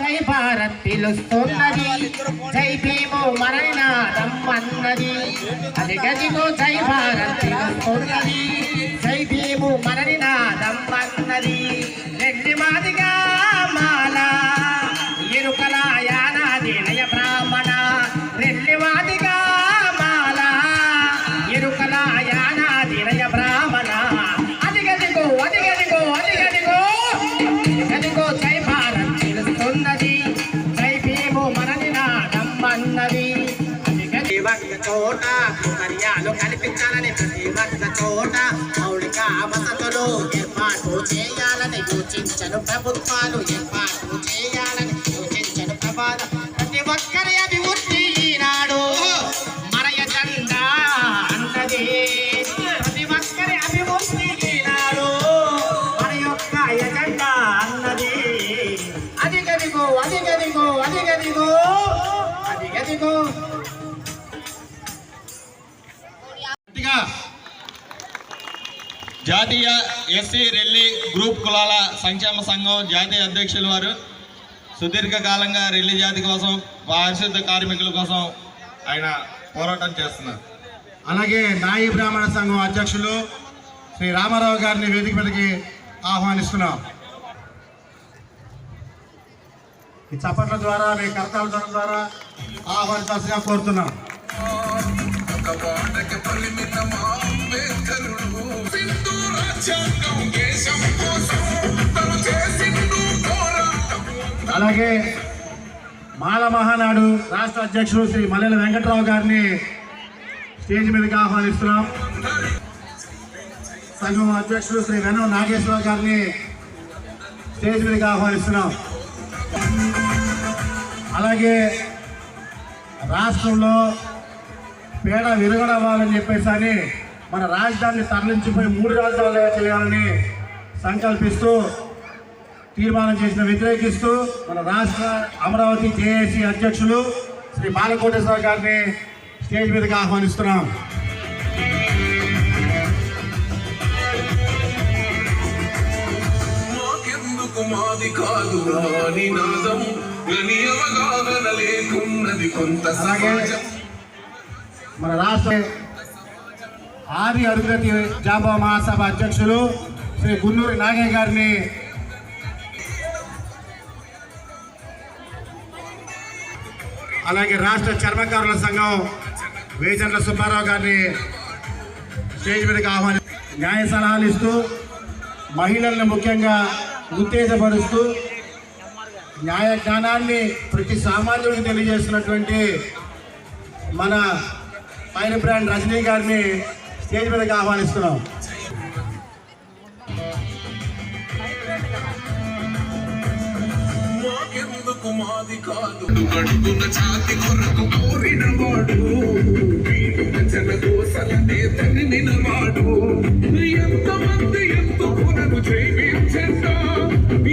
జై భారత్ పిలుస్తున్నది. జై భీము మరణాదం అన్నది. అది గదిగో జై భారత్ పిలుస్తున్నది. జై భీము మరణినాదం అన్నది. రెడ్డి మాదిగా మాల ఎరుకల యానాది నయ బ్రాహ్మణ గది చోట మర్యాలు కల్పించాలని ప్రతి ఒక్క చోట. మౌలిక వసతులు ఏర్పాటు చేయాలని యోచించను ప్రభుత్వాలు ఏర్పాటు చేయాలని యోచించను ప్రభావం ప్రతి ఒక్కరి జాతీయ ఎస్సీ రెల్లి గ్రూప్ కులాల సంక్షేమ సంఘం జాతీయ అధ్యక్షులు వారు. సుదీర్ఘకాలంగా రెల్లి జాతి కోసం పారిశుద్ధ కార్మికుల కోసం ఆయన పోరాటం చేస్తున్నారు. అలాగే నాయి బ్రాహ్మణ సంఘం అధ్యక్షులు శ్రీ రామారావు గారిని వేదిక మీదకి ఆహ్వానిస్తున్నాం. ఈ చప్పట్ల ద్వారా మీ కర్తాల ధ్వనుల ద్వారా ఆహ్వానించాల్సిగా కోరుతున్నాం. అంబేద్కరుడు. అలాగే మాల మహానాడు రాష్ట్ర అధ్యక్షుడు శ్రీ మల్లెల వెంకట్రావు గారిని స్టేజ్ మీదకి ఆహ్వానిస్తున్నాం. సంఘం అధ్యక్షుడు శ్రీ వెనం నాగేశ్వరరావు గారిని స్టేజ్ మీదకి ఆహ్వానిస్తున్నాం. అలాగే రాష్ట్రంలో పేడ విరగడవ్వాలని చెప్పేసి అని మన రాజధానిని తరలించిపోయి మూడు రాజధానులుగా చేయాలని సంకల్పిస్తూ తీర్మానం చేసిన వ్యతిరేకిస్తూ మన రాష్ట్ర అమరావతి జేఏసీ అధ్యక్షులు శ్రీ బాలకోటేశ్వర గారిని స్టేజ్ మీదకి ఆహ్వానిస్తున్నాం. మాది కాదు అవగాహన లేకున్నది కొంత మన రాష్ట్ర ఆది అరుగతి జాబా మహాసభ అధ్యక్షులు శ్రీ గున్నూరి నాగయ్య గారిని అలాగే రాష్ట్ర చర్మకారుల సంఘం వేజన్ల సుబ్బారావు గారిని స్టేజ్ మీదకి ఆహ్వాని న్యాయ సలహాలు ఇస్తూ మహిళలను ముఖ్యంగా ఉత్తేజపరుస్తూ న్యాయ జ్ఞానాన్ని ప్రతి సామాన్యుడికి తెలియజేస్తున్నటువంటి మన పైన బ్రాండ్ రజనీ గారిని స్టేజ్ మీదకి ఆహ్వానిస్తున్నాం. మాకెందుకు మాది కాదు? అడుగున ఛాతి కొరకు కోరిన వాడు. జన జనదోసలనే తగిలిన వాడు. ఎంతమంది ఎందుకునను జీవించంట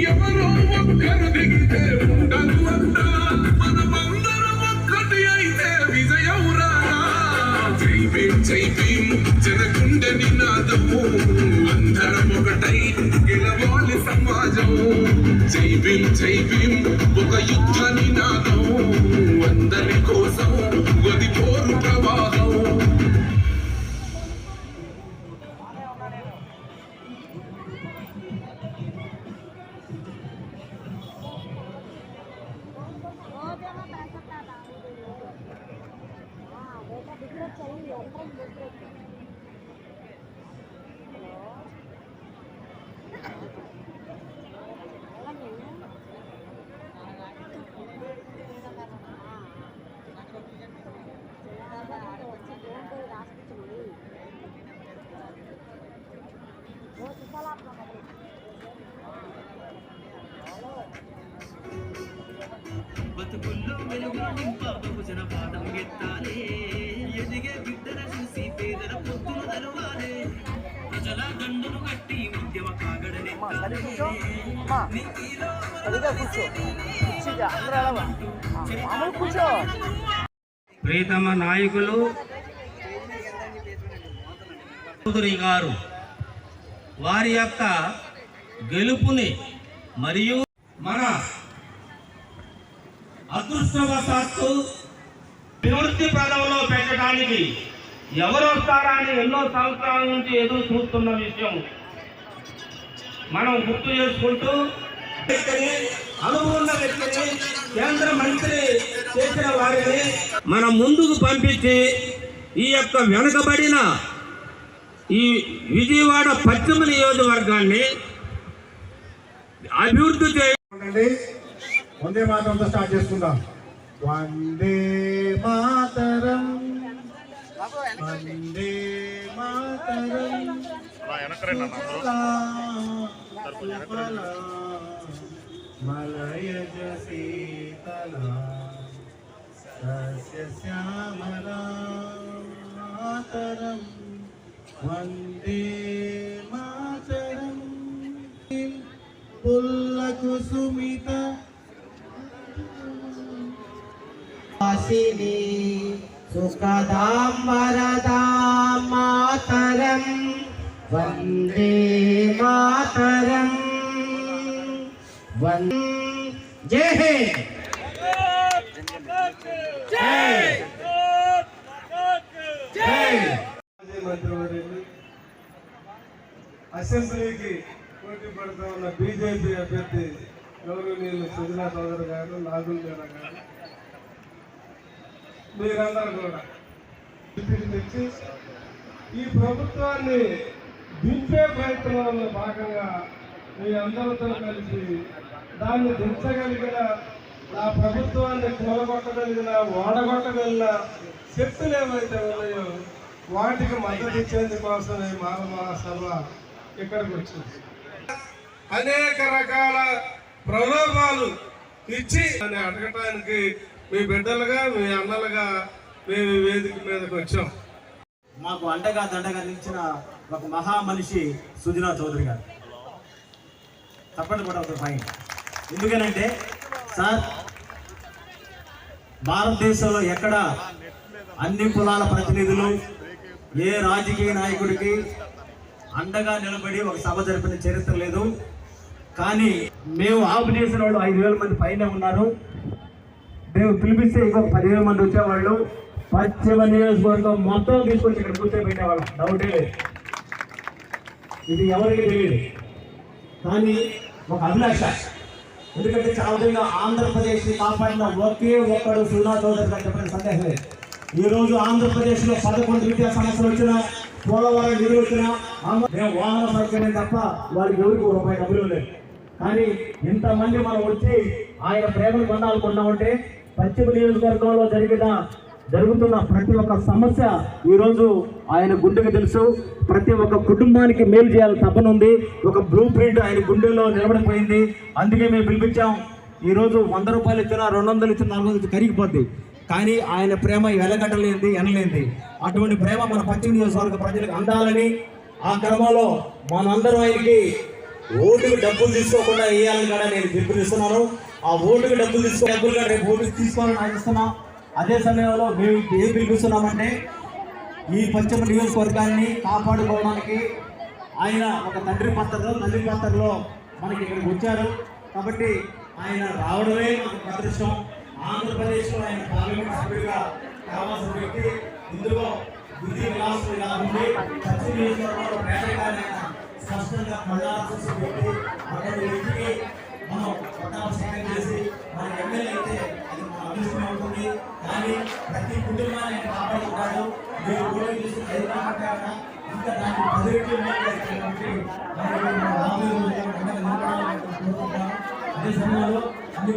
ఎవరో ఒక్కరు దిగితే ఉండదు అంట మనమందరం జై భీం జై నినాదము. అందరం ఒకటై గెలవాలి సమాజం. జై భీం జై భీం బతుకుల్లో వెలుగులు నింప బహుజన పాఠం ఎత్తాలే. ఎదిగే బిడ్డల చూసి పేదల ప్రజల దండును కట్టి ఉద్యమ కాగడనే ప్రీతమ నాయకులు. చౌదరి గారు వారి యొక్క గెలుపుని మరియు మన అదృష్టవశాత్తు అభివృద్ధి పదంలో పెట్టడానికి ఎవరు వస్తారని ఎన్నో సంవత్సరాల నుంచి ఎదురు చూస్తున్న విషయం మనం గుర్తు చేసుకుంటూ వ్యక్తిని, అనుభవం వ్యక్తిని కేంద్ర మంత్రి చేసిన వారిని మనం ముందుకు పంపించి ఈ యొక్క వెనుకబడిన ఈ విజయవాడ పశ్చిమ నియోజకవర్గాన్ని అభివృద్ధి చేయండి వందే మాతరంతో స్టార్ట్ చేసుకుందాం. వందే మాతరం. వందే మాతరం. మలయ మలయజ శీతల సస్య శ్యామలా మాతరం. వందే మాతరం. పుల్లకు సుమిత. వాసిని సుఖదాం వరదాం మాతరం వందే మాతరం. వం జై హింద్ మాజీ మంత్రివర్యులు అసెంబ్లీకి పోటీ పడుతూ ఉన్న బీజేపీ అభ్యర్థి గౌరవనీయులు సుజనా చౌదరి గారు నాగుల్ గారు గారు. మీరందరూ కూడా తెచ్చి ఈ ప్రభుత్వాన్ని దించే ప్రయత్నంలో భాగంగా మీ అందరితో కలిసి దాన్ని దించగలిగిన ఆ ప్రభుత్వాన్ని కూలగొట్టగలిగిన ఓడగొట్టగలిగిన శక్తులు ఏవైతే ఉన్నాయో వాటికి మద్దతు ఇచ్చేందుకోసమే మానవ సభ ఇక్కడికి వచ్చింది? అనేక రకాల ప్రలోభాలు ఇచ్చి అని అడగటానికి మీ బిడ్డలుగా మీ అన్నలుగా మేము వేదిక మీదకి వచ్చాం. మాకు అండగా దండగా నిలిచిన ఒక మహా మనిషి సుజనా చౌదరి గారు. తప్పండి కూడా ఒక ఫైన్. ఎందుకనంటే సార్ భారతదేశంలో ఎక్కడ అన్ని కులాల ప్రతినిధులు ఏ రాజకీయ నాయకుడికి అండగా నిలబడి ఒక సభ జరిపిన చరిత్ర లేదు. కానీ మేము ఆపు చేసిన వాళ్ళు ఐదు వేల మంది పైన ఉన్నారు. మేము పిలిపిస్తే ఇంకో పదివేల మంది వచ్చేవాళ్ళు. పశ్చిమ నియోజకవర్గం మొత్తం తీసుకొచ్చి ఇక్కడ కూర్చోబెట్టేవాళ్ళం. డౌటే లేదు. ఇది ఎవరికి తెలియదు. కానీ ఒక అభిలాష. ఎందుకంటే చాలా ఆంధ్రప్రదేశ్ కాపాడిన ఒకే ఒక్కడు సునా చౌదరి గారు చెప్పిన సందేహం లేదు. ఈరోజు ఆంధ్రప్రదేశ్లో పదకొండు విద్యా సంస్థలు వచ్చినా పోలవరం నిధులు వచ్చినా మేము వాహన సౌకర్యం తప్ప వారికి ఎవరికి రూపాయి డబ్బులు లేదు కానీ ఇంతమంది మనం వచ్చి ఆయన ప్రేమను పొందాలనుకున్నామంటే పశ్చిమ నియోజకవర్గంలో జరిగిన జరుగుతున్న ప్రతి ఒక్క సమస్య ఈరోజు ఆయన గుండెకి తెలుసు. ప్రతి ఒక్క కుటుంబానికి మేలు చేయాలని తప్పనుంది. ఒక బ్లూ ప్రింట్ ఆయన గుండెలో నిలబడిపోయింది. అందుకే మేము పిలిపించాం. ఈరోజు వంద రూపాయలు ఇచ్చినా రెండు వందలు ఇచ్చినా నాలుగు వందలు ఇచ్చినా కరిగిపోద్ది. కానీ ఆయన ప్రేమ వెలగట్టలేంది ఎనలేంది అటువంటి ప్రేమ మన పశ్చిమ నియోజకవర్గ ప్రజలకు అందాలని ఆ క్రమంలో మనందరం ఆయనకి ఓటుకి డబ్బులు తీసుకోకుండా వేయాలని కూడా నేను పిలుపునిస్తున్నాను. ఆ ఓటుకు డబ్బులు తీసుకో డబ్బులు కూడా రేపు ఓటుకి తీసుకోవాలని ఆశిస్తున్నా అదే సమయంలో మేము ఏం పిలిపిస్తున్నామంటే ఈ పశ్చిమ నియోజకవర్గాన్ని కాపాడుకోవడానికి ఆయన ఒక తండ్రి పాత్రలో తల్లి పాత్రలో మనకి ఇక్కడికి వచ్చారు. కాబట్టి ఆయన రావడమే మనకు అదృష్టం. ఆంధ్రప్రదేశ్లో ఆయన పార్లమెంట్ సభ్యుడిగా కావాల్సిన వ్యక్తి ఇందులో బుద్ధి విలాసం ఇలా ఉంది పశ్చిమ నియోజకవర్గంలో పేదరికాన్ని ఆయన స్పష్టంగా కళ్ళారా చూసే వ్యక్తి అటువంటి వ్యక్తికి మనం పట్టాభిషేకం చేసి మన ఎమ్మెల్యే అయితే అది మన అదృష్టం అవుతుంది కానీ ప్రతి కుటుంబాన్ని ఆయన కాపాడుకుంటాడు. మీరు కూడా చూసి ఎదుర్కొంటారా ఇంకా దానికి పది రెట్లు ఉన్నాయి కాబట్టి మన రాబోయే అదే సమయంలో అన్ని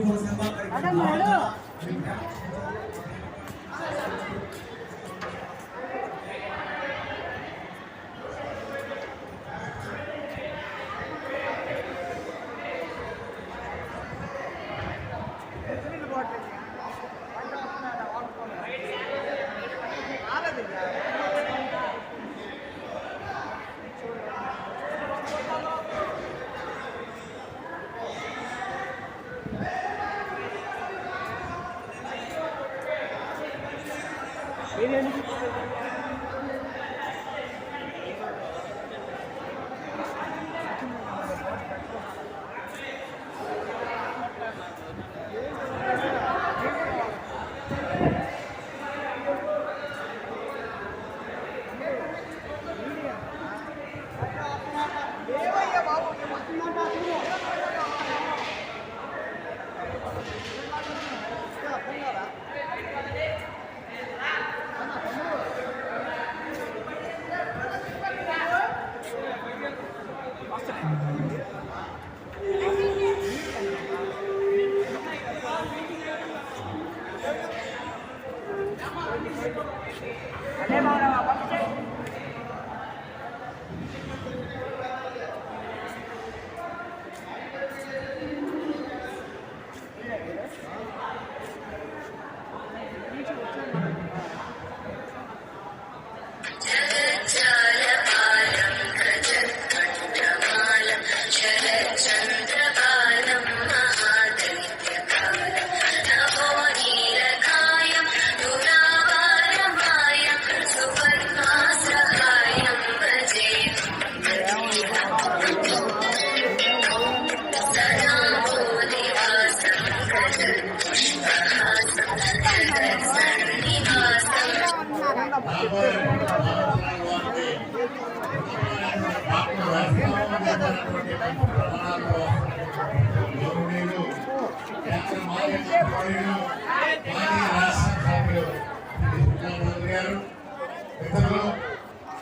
Ele é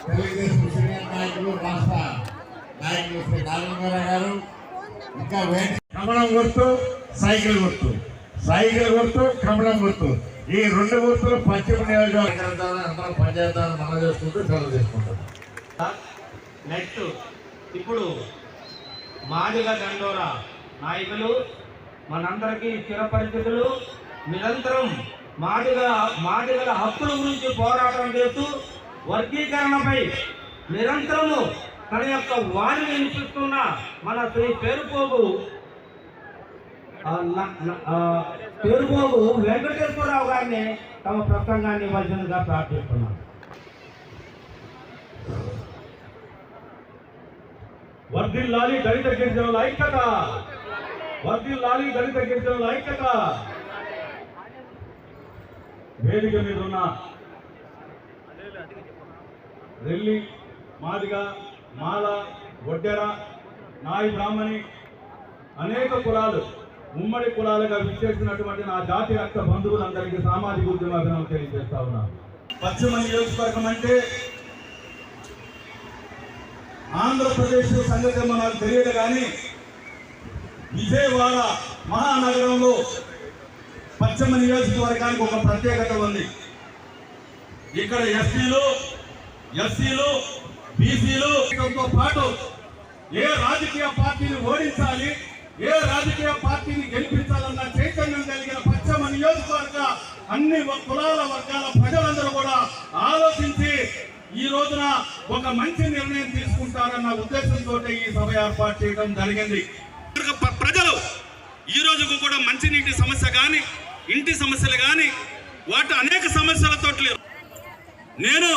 తెలుగుదేశం సీనియర్ నాయకులు రాష్ట్ర నాయకులు శ్రీ గారు ఇంకా వేడి క్రమణం గుర్తు సైకిల్ గుర్తు. సైకిల్ గుర్తు క్రమణం గుర్తు. ఈ రెండు గుర్తులు పశ్చిమ నియోజకవర్గం అందరం పనిచేద్దామని మనం చేసుకుంటూ సెలవు తీసుకుంటాం నెక్స్ట్ ఇప్పుడు మాదిగ దండోరా నాయకులు మనందరికీ చిరపరిచితులు నిరంతరం మాదిగ మాదిగల హక్కుల గురించి పోరాటం చేస్తూ వర్గీకరణపై నిరంతరము తన యొక్క వాణి వినిపిస్తున్న మన శ్రీ పేరుపోగు న- పేరుపోగు వెంకటేశ్వరరావు గారిని తమ ప్రసంగాన్ని ఇవ్వాల్సిందిగా ప్రార్థిస్తున్నాను వర్ధిల్లాలి దళిత గిరిజనుల ఐక్యత. వర్ధిల్లాలి దళిత గిరిజనుల ఐక్యత. వేదిక మీద ఉన్న రెల్లి మాదిగ మాల వడ్డెర నాయి బ్రాహ్మణి అనేక కులాలు ఉమ్మడి కులాలుగా విచ్చేసినటువంటి నా జాతి రక్త బంధువులందరికీ సామాజిక ఉద్యమ అభినందన తెలియజేస్తా ఉన్నాను. పశ్చిమ నియోజకవర్గం అంటే ఆంధ్రప్రదేశ్ సంగతి మనకు తెలియదు కానీ విజయవాడ మహానగరంలో పశ్చిమ నియోజకవర్గానికి ఒక ప్రత్యేకత ఉంది. ఇక్కడ ఎస్సీలు ఎస్సీలు బీసీలు తో పాటు ఏ రాజకీయ పార్టీని ఓడించాలి ఏ రాజకీయ పార్టీని గెలిపించాలన్న చైతన్యం కలిగిన పశ్చిమ నియోజకవర్గ అన్ని కులాల వర్గాల ప్రజలందరూ కూడా ఆలోచించి ఈ రోజున ఒక మంచి నిర్ణయం తీసుకుంటారన్న ఉద్దేశంతో ఈ సభ ఏర్పాటు చేయడం జరిగింది. ప్రజలు ఈ రోజుకు కూడా మంచినీటి సమస్య కానీ ఇంటి సమస్యలు కానీ వాటి అనేక సమస్యలతో లేరు. నేను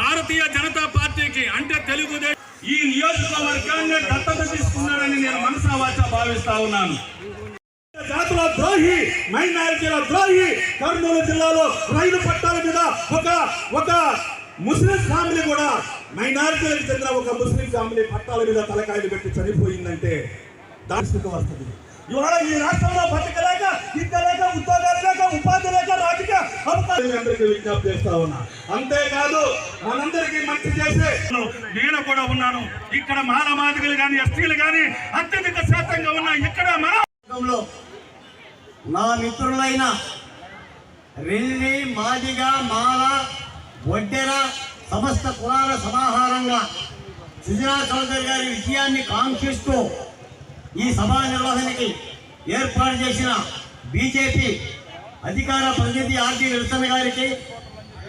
భారతీయ జనతా పార్టీకి అంటే తెలుగుదేశం ఈ నియోజకవర్గాన్ని దత్తత తీసుకున్నాడని నేను మనసా వాచ భావిస్తా ఉన్నాను. జాతుల ద్రోహి మైనారిటీల ద్రోహి కర్నూలు జిల్లాలో రైలు పట్టాల మీద ఒక ఒక ముస్లిం ఫ్యామిలీ కూడా మైనారిటీలకు చెందిన ఒక ముస్లిం ఫ్యామిలీ పట్టాల మీద తలకాయలు పెట్టి చనిపోయిందంటే దార్శనిక వస్తుంది ఇవాళ ఈ రాష్ట్రంలో బతకలేక లేక ఉద్యోగాలు లేక ఉపాధి లేక రాజకీయ అందరికీ విజ్ఞప్తి చేస్తా ఉన్నా. అంతేకాదు మనందరికీ మంచి చేసే నేను కూడా ఉన్నాను. ఇక్కడ మాల కానీ ఎస్టీలు కానీ అత్యధిక శాతంగా ఉన్న ఇక్కడ మన నా మిత్రులైన రెల్లి మాదిగ మాల ఒడ్డెర సమస్త కులాల సమాహారంగా సుజనా చౌదరి గారి విజయాన్ని కాంక్షిస్తూ ఈ సభా నిర్వహణకి ఏర్పాటు చేసిన బీజేపీ అధికార ప్రతినిధి ఆర్టీ విల్సన్ గారికి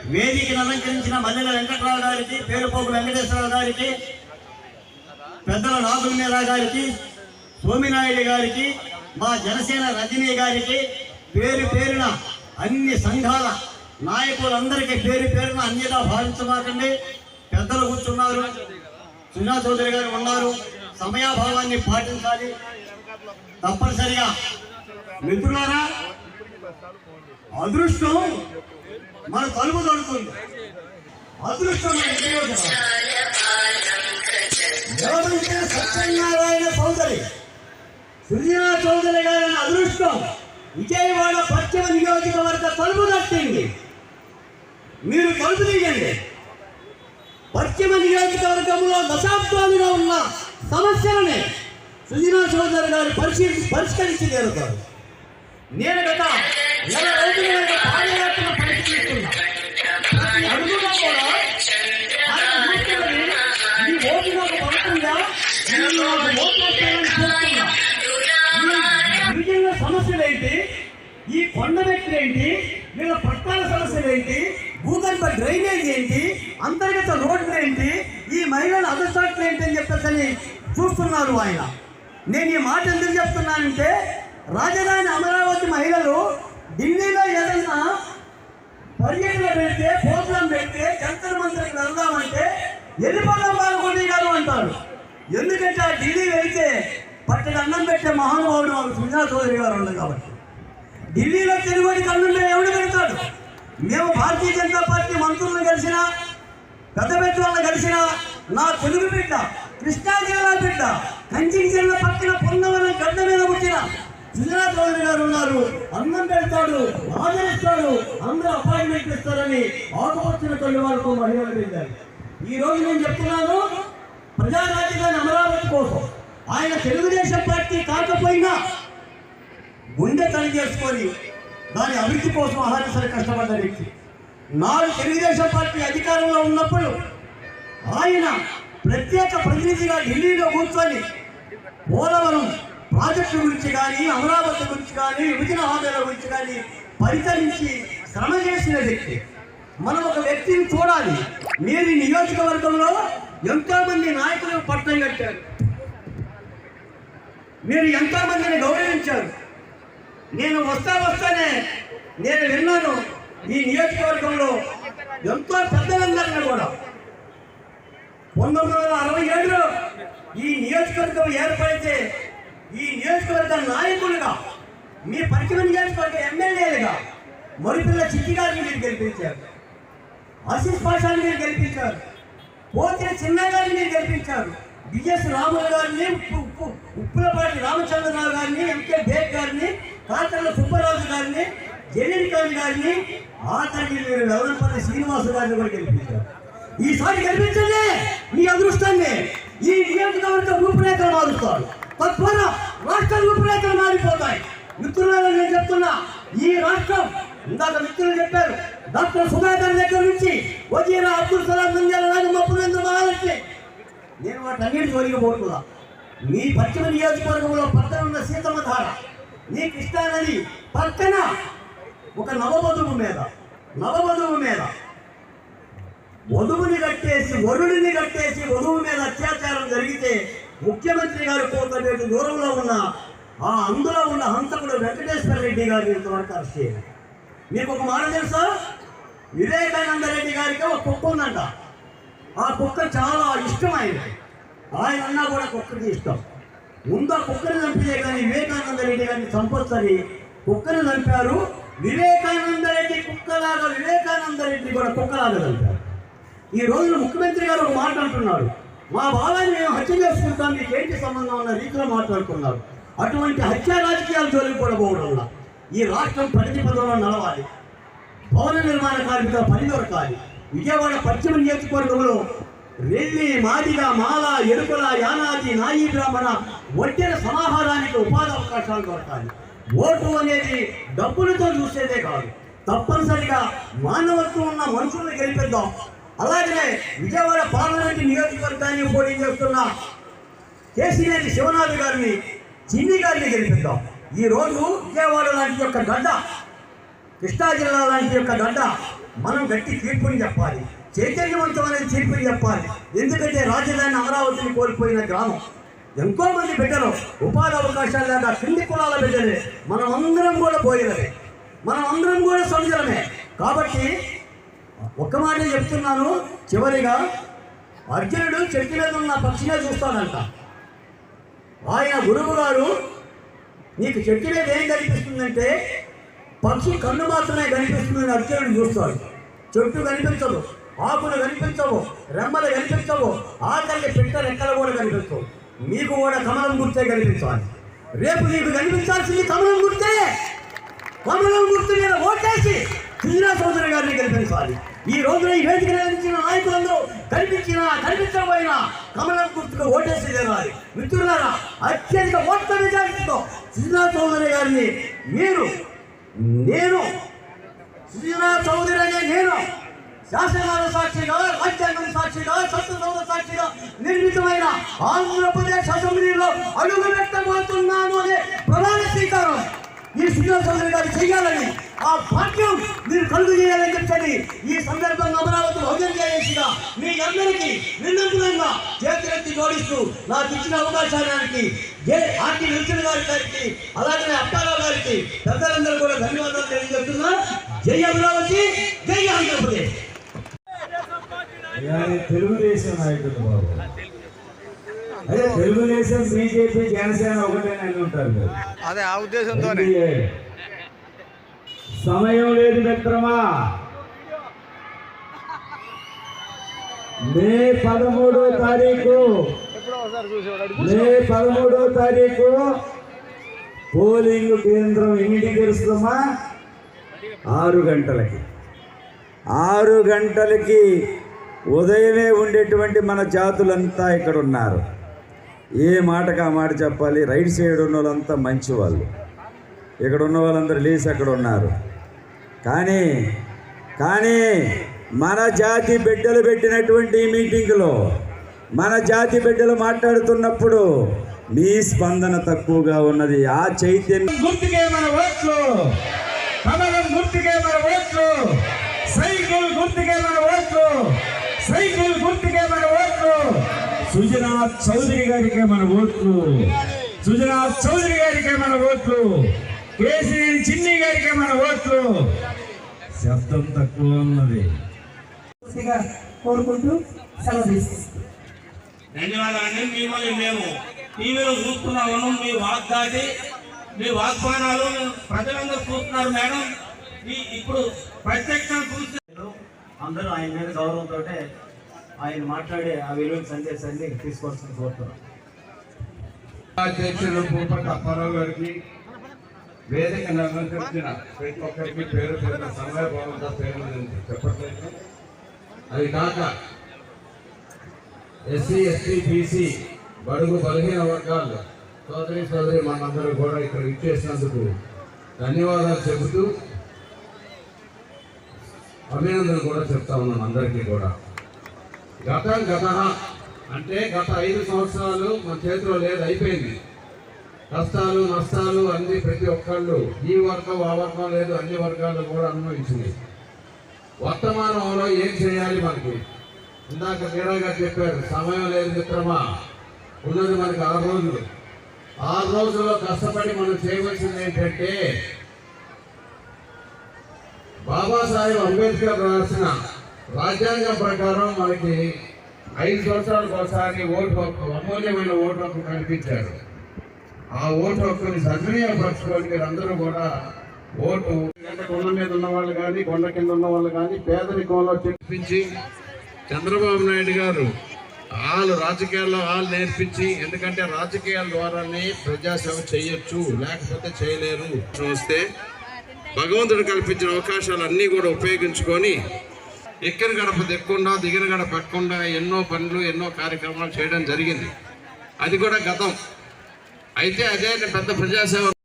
వేదికను అలంకరించిన మల్లెల వెంకట్రావు గారికి పేరుపోకు వెంకటేశ్వరరావు గారికి పెద్దల నాగుల గారికి సోమినాయుడు గారికి మా జనసేన రజనీ గారికి పేరు పేరున అన్ని సంఘాల నాయకులందరికీ పేరు పేరున అన్యదా భావించమాకండి. పెద్దలు కూర్చున్నారు. సున్నా చౌదరి గారు ఉన్నారు. సమయాభావాన్ని పాటించాలి. తప్పనిసరిగా మిత్రులారా అదృష్టం మన తలుపు తడుతుంది. అదృష్టం సత్యనారాయణ చౌదరి సృజనా చౌదరి గారి అదృష్టం విజయవాడ పశ్చిమ నియోజకవర్గ తలుపు తట్టింది. మీరు తలుపు తీయండి. పశ్చిమ నియోజకవర్గంలో దశాబ్దాలుగా ఉన్న సమస్యలని సుజనా చౌదరి గారు పరిశీలి పరిష్కరించి తీరుతారు. నేను గత నెల రోజులుగా పాదయాత్ర పరిశీలిస్తున్నా కొండ ఏంటి? వీళ్ళ పట్టాల సమస్యలు ఏంటి? భూగర్భ డ్రైనేజ్ ఏంటి? అంతర్గత రోడ్లు ఏంటి? ఈ మహిళల అదసాట్లు ఏంటి అని చెప్పేసి చూస్తున్నారు ఆయన. నేను ఈ మాట ఎందుకు చెప్తున్నానంటే రాజధాని అమరావతి మహిళలు ఢిల్లీలో ఏదైనా పర్యటన పెడితే ప్రోగ్రాం పెడితే జంతర్ మంత్రికి వెళ్దామంటే ఎల్లిపల్లం పాల్గొండి గారు అంటారు. ఎందుకంటే ఆ ఢిల్లీ వెళ్తే పట్టిన అన్నం పెట్టే మహానుభావుడు మాకు సుజా చౌదరి గారు ఉండదు కాబట్టి. ఢిల్లీలో తెలుగుడి అన్నం ఎవడు పెడతాడు మేము భారతీయ జనతా పార్టీ మంత్రులను కలిసిన పెద్ద పెద్ద వాళ్ళని కలిసిన నా తెలుగు బిడ్డ కృష్ణా జిల్లా బిడ్డ కంచికి జిల్లా పక్కన పొన్నవరం గడ్డ మీద పుట్టిన సుజనా చౌదరి గారు ఉన్నారు. అన్నం పెడతాడు ఆదరిస్తాడు అందరూ అపాయింట్మెంట్ ఇస్తారని ఆకుపచ్చిన తొలి వాళ్ళకు మహిళలు వెళ్ళారు ఈ రోజు నేను చెప్తున్నాను ప్రజా రాజధాని అమరావతి కోసం. ఆయన తెలుగుదేశం పార్టీ కాకపోయినా గుండె తని చేసుకొని దాని అభివృద్ధి కోసం అహర్నిశలు కష్టపడ్డ వ్యక్తి. నాలుగు తెలుగుదేశం పార్టీ అధికారంలో ఉన్నప్పుడు ఆయన ప్రత్యేక ప్రతినిధిగా ఢిల్లీలో కూర్చొని పోలవరం ప్రాజెక్టు గురించి కానీ అమరావతి గురించి కానీ విభజన హామీల గురించి కానీ పరితరించి శ్రమ చేసిన వ్యక్తి. మనం ఒక వ్యక్తిని చూడాలి. మీరు నియోజకవర్గంలో ఎంతోమంది నాయకులకు నాయకులు పట్టం కట్టారు. మీరు ఎంతోమందిని గౌరవించారు. నేను వస్తా వస్తానే నేను విన్నాను ఈ నియోజకవర్గంలో ఎంతో పెద్దలందరినీ కూడా. పంతొమ్మిది వందల అరవై ఏడులో ఈ నియోజకవర్గం ఏర్పడితే ఈ నియోజకవర్గ నాయకులుగా మీ పరిచయం నియోజకవర్గ ఎమ్మెల్యేలుగా మరిపిల్ల చిట్టి గారిని మీరు గెలిపించారు. ఆశీష్ పాషాని మీరు గెలిపించారు. పోతే చిన్న గారిని మీరు గెలిపించారు. బిఎస్ రాములు గారిని ఉప్పు ఉప్పులపాటి రామచంద్రరావు గారిని ఎంకే బేగ్ గారిని కాకర్ల సుబ్బరాజు గారిని జనరికాన్ గారిని ఆఖరికి మీరు వెల్లపల్లి శ్రీనివాసు గారిని కూడా గెలిపించారు. ఈసారి గెలిపించండి మీ అదృష్టాన్ని. ఈ నియోజకవర్గ రూపురేఖలు మారుస్తారు. తద్వారా రాష్ట్ర రూపురేఖలు మారిపోతాయి. మిత్రులను నేను చెప్తున్నా ఈ రాష్ట్రం ఇందాక మిత్రులు చెప్పారు డాక్టర్ సుధాకర్ దగ్గర నుంచి వజీరా అబ్దుల్ సలాం నంద్యాల రాజమ్మ మహాలక్ష్మి. నేను వాటన్నిటి పోకుండా మీ పశ్చిమ నియోజకవర్గంలో పక్కన ఉన్న సీతమ్మ ధార మీ కృష్ణానది పక్కన ఒక నవవధువు మీద నవవధువు మీద. వధువుని కట్టేసి వరుడిని కట్టేసి వధువు మీద అత్యాచారం జరిగితే ముఖ్యమంత్రి గారు కోతమేటు దూరంలో ఉన్న ఆ అందులో ఉన్న హంతకుడు వెంకటేశ్వర రెడ్డి గారు ఇంతవరకు అరెస్ట్ చేయాలి మీకు ఒక మాట తెలుసా? వివేకానంద రెడ్డి గారికి ఒక కుక్క ఉందంట. ఆ కుక్క చాలా ఇష్టమైనది. ఆయన అన్నా కూడా కుక్కకి ఇష్టం. ముందు ఆ కుక్కని చంపితే కానీ వివేకానంద రెడ్డి గారిని చంపొచ్చని కుక్కని చంపారు. వివేకానంద రెడ్డి కుక్కలాగా వివేకానంద రెడ్డి కూడా కుక్కలాగా చంపారు. ఈ రోజున ముఖ్యమంత్రి గారు ఒక మాట అంటున్నాడు మా బాలని మేము హత్య చేసుకుంటాం మీకు ఏంటి సంబంధం అన్న రీతిలో మాట్లాడుకున్నారు అటువంటి హత్య రాజకీయాలు జోలికి కూడా పోవడం వల్ల ఈ రాష్ట్రం ప్రగతి పదంలో నడవాలి. భవన నిర్మాణ కార్మికుల పని దొరకాలి. విజయవాడ పశ్చిమ నియోజకవర్గంలో రెల్లి మాదిగ మాల ఎరుకుల యానాది నాయి బ్రాహ్మణ వచ్చిన సమాహారానికి ఉపాధి అవకాశాలు దొరకాలి. ఓటు అనేది డబ్బులతో చూసేదే కాదు తప్పనిసరిగా మానవత్వం ఉన్న మనుషులను గెలిపిద్దాం. అలాగే విజయవాడ పార్లమెంట్ నియోజకవర్గాన్ని పోటీ చేస్తున్న? కేసీనేని శివనాథ్ గారిని చిన్ని గారిని గెలిపిద్దాం. ఈ రోజు విజయవాడ లాంటి యొక్క గడ్డ కృష్ణా జిల్లా లాంటి యొక్క గడ్డ మనం గట్టి తీర్పుని చెప్పాలి. చైతన్యవంతమైన తీర్పుని చెప్పాలి. ఎందుకంటే రాజధాని అమరావతిని కోల్పోయిన గ్రామం. ఎంతో మంది బిడ్డలు ఉపాధి అవకాశాలు లేక కింది కులాల బిడ్డలే. మనం అందరం కూడా పోయినవే. మనం అందరం కూడా సముద్రమే కాబట్టి ఒక్క మాట చెప్తున్నాను. చివరిగా అర్జునుడు చెట్టు మీద ఉన్న పక్షిగా చూస్తాడంట. ఆయన గురువు గారు నీకు చెట్టు మీద ఏం కనిపిస్తుందంటే పక్షి కన్ను మాత్రమే కనిపిస్తుందని అర్జునుడు చూస్తాడు. చెట్టు కనిపించదు. ఆకులు కనిపించవు రెమ్మలు కనిపించవు ఆకలి పెట్ట రెక్కలు కూడా కనిపించవు. మీకు కూడా కమలం గుర్తే కనిపించాలి. రేపు నీకు కనిపించాల్సింది కమలం గుర్తే. కమలం గుర్తు మీద ఓటేసి కృష్ణా చౌదరి గారిని కనిపించాలి ఈ రోజున ఈ వేదిక నిర్మించిన నాయకులందరూ కనిపించినా కనిపించకపోయినా కమలం గుర్తుకు ఓటేసి తీరాలి మిత్రులారా అత్యధిక ఓట్ల నిజాయితీతో సుజనా చౌదరి గారిని మీరు నేను సుజనా చౌదరి అనే నేను శాసనాల సాక్షిగా రాజ్యాంగం సాక్షిగా చట్టసభ సాక్షిగా నిర్మితమైన ఆంధ్రప్రదేశ్ అసెంబ్లీలో అడుగు వ్యక్తమవుతున్నాను అనే ప్రధాన స్వీకారం ఈ శ్రీనివాస గారు చేయాలని ఆ భాగ్యం మీరు కలుగు చేయాలని చెప్పండి ఈ సందర్భంగా అమరావతి భోజనం చేయించగా మీ అందరికీ విన్నపంగా చేతులెత్తి జోడిస్తూ నాకు ఇచ్చిన అవకాశానికి ఏ ఆర్టీ నిరుచుల గారి గారికి అలాగే అప్పారావు గారికి పెద్దలందరూ కూడా ధన్యవాదాలు తెలియజేస్తున్నా. జై అమరావతి జై ఆంధ్రప్రదేశ్. తెలుగుదేశం నాయకుడు బాబు. అదే తెలుగుదేశం బీజేపీ జనసేన ఒకటే అని ఉంటారు. అదే ఆ ఉద్దేశంతోనే. ఎన్డీఏ. సమయం లేదు మిత్రమా. మే పదమూడో తారీఖు. మే పదమూడో తారీఖు. పోలింగ్ కేంద్రం ఎన్నింటికి తెలుస్తుందమ్మా? ఆరు గంటలకి. ఆరు గంటలకి ఉదయమే ఉండేటువంటి మన జాతులంతా ఇక్కడ ఉన్నారు ఏ మాటకు ఆ మాట చెప్పాలి? రైట్ సైడ్ ఉన్న వాళ్ళంతా మంచి వాళ్ళు ఇక్కడ ఉన్న వాళ్ళందరూ లేచి అక్కడ ఉన్నారు కానీ కానీ మన జాతి బిడ్డలు పెట్టినటువంటి ఈ మీటింగ్లో మన జాతి బిడ్డలు మాట్లాడుతున్నప్పుడు మీ స్పందన తక్కువగా ఉన్నది. ఆ చైతన్యం గుర్తుకే మన ఓట్లు. కమలం గుర్తుకే మన ఓట్లు. సైకిల్ గుర్తుకే మన ఓట్లు. సైకిల్ గుర్తుకే మన ఓట్లు. సుజనాథ్ చౌదరి గారికే మన ఓట్లు. సుజనాథ్ చౌదరి గారికే మన ఓట్లు. కేసీఎన్ చిన్ని గారికే మన ఓట్లు. శబ్దం తక్కువ ఉన్నది. కోరుకుంటూ సెలవు ధన్యవాదాలండి. మిమ్మల్ని మేము టీవీలో చూస్తున్నాము. మీ వాగ్దాటి మీ వాగ్దానాలు ప్రజలందరూ చూస్తున్నారు మేడం. ఈ ఇప్పుడు ప్రత్యక్షంగా చూస్తే అందరూ ఆయన మీద గౌరవంతో ఆయన మాట్లాడే ఆ విలువైన సందేశాన్ని తీసుకోవాల్సింది కోరుతున్నాం. అధ్యక్షులు భూపతి అప్పారావు గారికి వేదిక నిర్వహించిన ప్రతి ఒక్కరికి పేరు పేరు సమయభావంతో పేరు చెప్పట్లేదు. అది కాక ఎస్సీ ఎస్టీ బీసీ బడుగు బలహీన వర్గాలు సోదరి సోదరి మనందరూ కూడా ఇక్కడ ఇచ్చేసినందుకు ధన్యవాదాలు చెబుతూ అభినందనలు కూడా చెప్తా ఉన్నాను అందరికీ కూడా. గత గత అంటే గత ఐదు సంవత్సరాలు మన చేతిలో లేదు అయిపోయింది. కష్టాలు నష్టాలు అన్ని ప్రతి ఒక్కళ్ళు ఈ వర్గం ఆ వర్గం లేదు అన్ని వర్గాలు కూడా అనుభవించింది. వర్తమానంలో ఏం చేయాలి మనకి? ఇందాక మీరా చెప్పారు సమయం లేదు మిత్రమా ఉన్నది మనకి ఆరు రోజులు. ఆరు రోజుల్లో కష్టపడి మనం చేయవలసింది ఏంటంటే బాబాసాహెబ్ అంబేద్కర్ రాసిన రాజ్యాంగం ప్రకారం మనకి ఐదు సంవత్సరాలకు ఒకసారి ఓటు హక్కు అమూల్యమైన ఓటు హక్కు కల్పించారు. ఆ ఓటు హక్కుని సద్వినియోగపరచుకొని మీరు అందరూ కూడా ఓటు అంటే కొండ మీద ఉన్న వాళ్ళు కానీ కొండ కింద ఉన్న వాళ్ళు కానీ పేదరికంలో చెప్పించి చంద్రబాబు నాయుడు గారు వాళ్ళు రాజకీయాల్లో వాళ్ళు నేర్పించి ఎందుకంటే రాజకీయాల ద్వారానే ప్రజాసేవ చేయొచ్చు లేకపోతే చేయలేరు. వస్తే భగవంతుడు కల్పించిన అవకాశాలు అన్నీ కూడా ఉపయోగించుకొని ఎక్కిన గడప దిక్కుండా దిగిన గడప పట్టకుండా ఎన్నో పనులు ఎన్నో కార్యక్రమాలు చేయడం జరిగింది. అది కూడా గతం. అయితే అదే పెద్ద ప్రజాసేవ